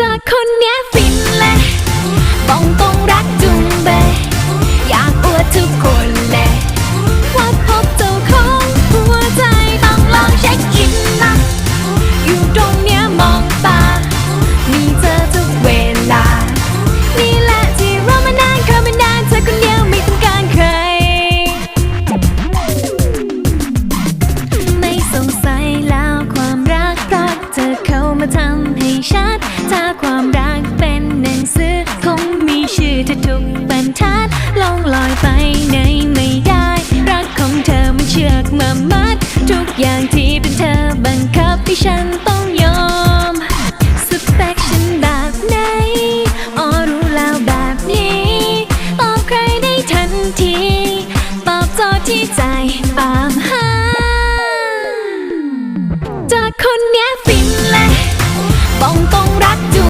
จากคนเนี้ยฟินและ มาทำให้ชัด ถ้าความรักเป็นหนังสือ คงมีชื่อเธอทุกบรรทัดลองลอยไปไหนไม่ได้ รักของเธอมันเชือกมามัด ทุกอย่างที่เป็นเธอบังคับให้ฉันต้องยอมสเปคฉันแบบไหนอ๋อรู้แล้วแบบนี้ ตอบใครได้ทันที ตอบโจทย์ที่ใจตามหาจากคนนี้ฟินแล้ว